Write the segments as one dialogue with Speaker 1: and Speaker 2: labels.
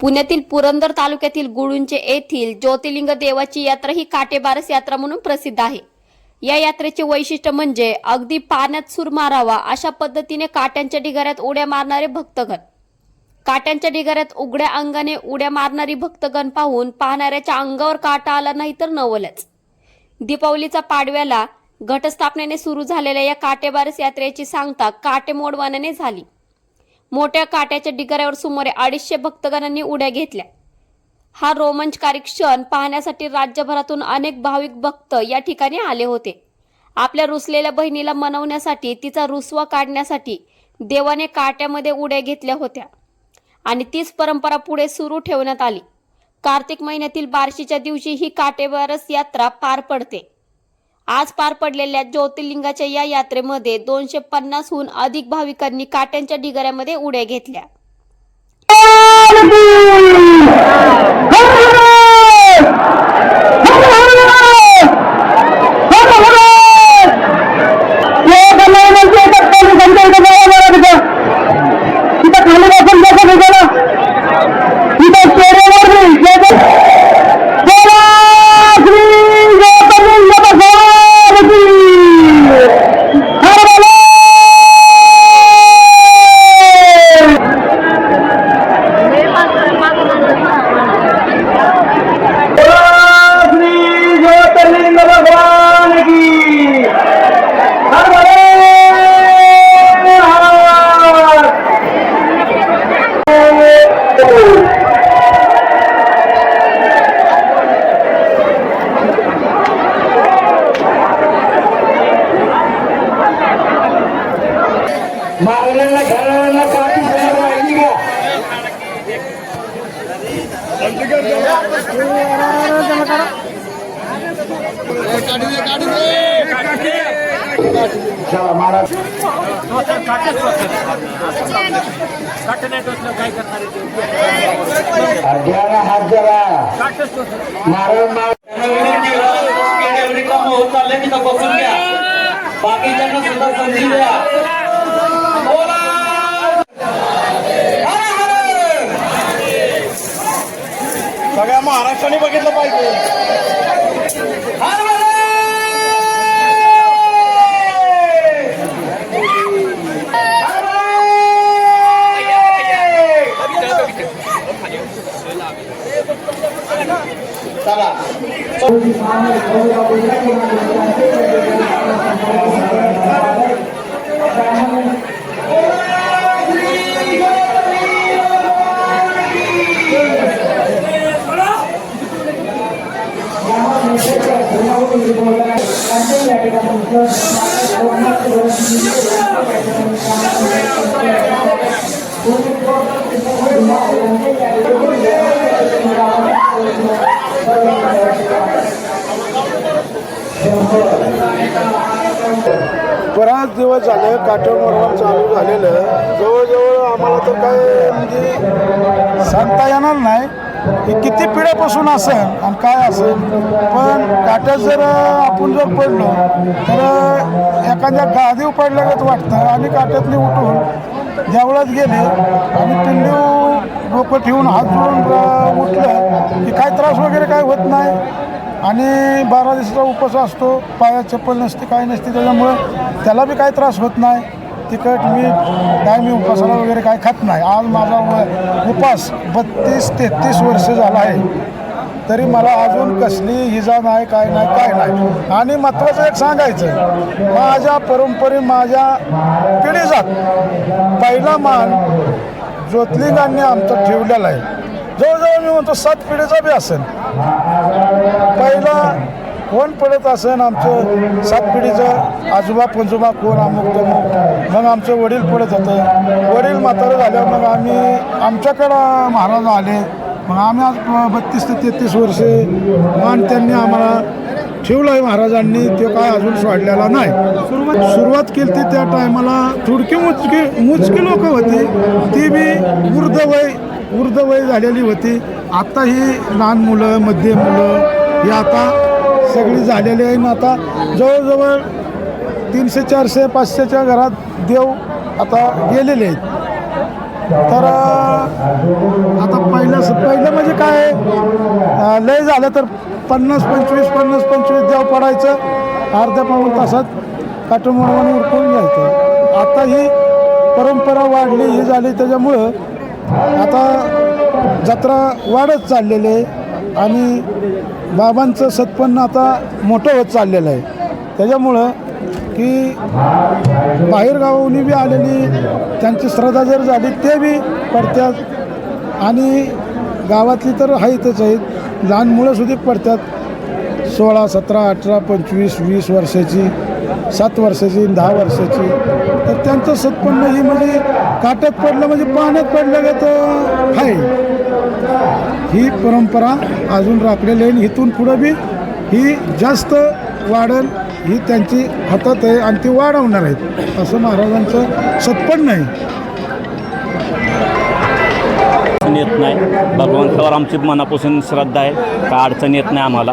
Speaker 1: पुण्यातील पुरंदर तालुक्यातील गुळुंचे येथील ज्योतिर्लिंग देवाची यात्रा ही काटेबारस यात्रा म्हणून प्रसिद्ध आहे. या यात्रेचे वैशिष्ट्य म्हणजे अगदी पाण्यात सूर मारावा अशा पद्धतीने काट्यांच्या ढिगाऱ्यात उड्या मारणारे भक्तगण. काट्यांच्या ढिगाऱ्यात उघड्या अंगाने उड्या मारणारी भक्तगण पाहून पाहणाऱ्याच्या अंगावर काटा आला नाही तर नवलच. दीपावलीचा पाडव्याला घटस्थापनेने सुरू झालेल्या या काटेबारस यात्रेची सांगता काटेमोडवानाने झाली. मोठ्या काट्याच्या डिगाऱ्यावर सुमारे अडीचशे भक्तगणांनी उड्या घेतल्या. हा रोमांचकारी क्षण पाहण्यासाठी राज्यभरातून अनेक भाविक भक्त या ठिकाणी आले होते. आपल्या रुसलेल्या बहिणीला मनवण्यासाठी तिचा रुसवा काढण्यासाठी देवाने काट्यामध्ये उड्या घेतल्या होत्या आणि तीच परंपरा पुढे सुरू ठेवण्यात आली. कार्तिक महिन्यातील बार्शीच्या दिवशी ही काटेवारस यात्रा पार पडते. आज पार पडलेल्या ज्योतिर्लिंगाच्या या यात्रेमध्ये दोनशे पन्नासहून अधिक भाविकांनी काट्यांच्या ढिगाऱ्यामध्ये उड्या घेतल्या.
Speaker 2: घ्या बाकीच्यांना सुद्धा संधी द्या
Speaker 3: महाराष्ट्राने बघितलं पाहिजे. चला
Speaker 4: बराच दिवस झाले काठोर मरवण चालू झालेलं. जवळजवळ आम्हाला तर काय म्हणजे सांगता येणार नाही. की किती पिढ्यापासून असेल आणि काय असेल? पण काट्यात जर आपण जर पडलो तर एखाद्या गादीव पडल्यागत वाटतं. आणि काट्यातनी उठून देवळात गेले आणि पिंडीव डोकं ठेवून हात जोडून उठलं की काय त्रास वगैरे काय होत नाही. आणि बारा दिवसाचा उपवास असतो. पायात चप्पल नसते काय नसते त्याच्यामुळं त्याला बी काय त्रास होत नाही. तिखट मीठ काय मी उपासाला वगैरे काय खात नाही. आज माझा व- उपास बत्तीस तेहतीस वर्ष झाला आहे. तरी मला अजून कसली इजा नाही काय नाही काय नाही. आणि महत्त्वाचं एक सांगायचं माझ्या परंपरे माझ्या पिढीजात पहिला मान ज्योतिर्लिंगांनी आमचा ठेवलेला आहे. जवळजवळ मी म्हणतो सात पिढीचा बी असेल. पहिला कोण पडत असेल आमचं सात पिढीचं आजोबा पंजोबा कोण अमुक तमुक. मग आमचं वडील पडत होतं. वडील म्हातारं झाल्यावर मग आम्ही आमच्याकडं महाराज आले. मग आम्ही आज बत्तीस ते तेहतीस वर्षे मान त्यांनी आम्हाला ठेवलं आहे महाराजांनी. ते काय अजून सोडलेला नाही. सुरुवात सुरुवात केली ती त्या टायमाला थोडकी मुचकी मुचकी लोक होती. ती बी वृद्ध वय वृद्ध वय झालेली होती. आता ही लहान मुलं मध्यम मुलं ही आता सगळी झालेली आहे. ना आता जवळजवळ तीनशे चारशे पाचशेच्या घरात देव आता गेलेले आहेत. तर आता पहिलं पहिलं म्हणजे काय? लय झालं तर पन्नास पंचवीस पन्नास पंचवीस देव पडायचं. अर्ध्या पाऊण तासात काटमोडवाने उरकून घ्यायचं. आता ही परंपरा वाढली ही झाली. त्याच्यामुळं आता जत्रा वाढत चाललेली आहे. आणि बाबांचं सत्पन्न आता मोठं होत चाललेलं आहे. त्याच्यामुळं की बाहेरगावाहून बी आलेली त्यांची श्रद्धा जर झाली ते बी पडतात. आणि गावातली तर आहेतच आहेत. लहान मुलं सुद्धा पडतात. सोळा सतरा अठरा पंचवीस वीस वर्षाची सात वर्षाची दहा वर्षाची. तर त्यांचं सत्पन्न ही म्हणजे काटत पडलं म्हणजे पाण्यात पडलं का तर आहे. ही परंपरा अजून राखलेली आहे. आणि इथून पुढं बी ही जास्त वाढेल ही त्यांची हातात आहे आणि ती वाढवणार आहेत. असं महाराजांचं सत्पन्न आहे
Speaker 5: अडचण येत नाही. भगवंतावर आमची मनापासून श्रद्धा आहे. का अडचण येत नाही आम्हाला.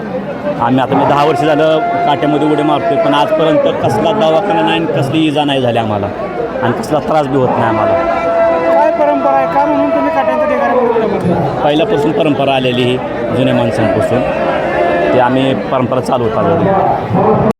Speaker 5: आम्ही आता मी दहा वर्ष झालं काट्यामध्ये उडी मारतोय पण आजपर्यंत कसला दवाखाना नाही आणि कसली इजा नाही झाली आम्हाला. आणि कसला त्रास बी होत नाही आम्हाला
Speaker 4: काय परंपरा आहे का म्हणून तुम्ही काट्यांच्या ठिकाणी
Speaker 5: पहिल्यापासून परंपरा आलेली ही जुन्या माणसांपासून. ते आम्ही परंपरा चालवत आलेली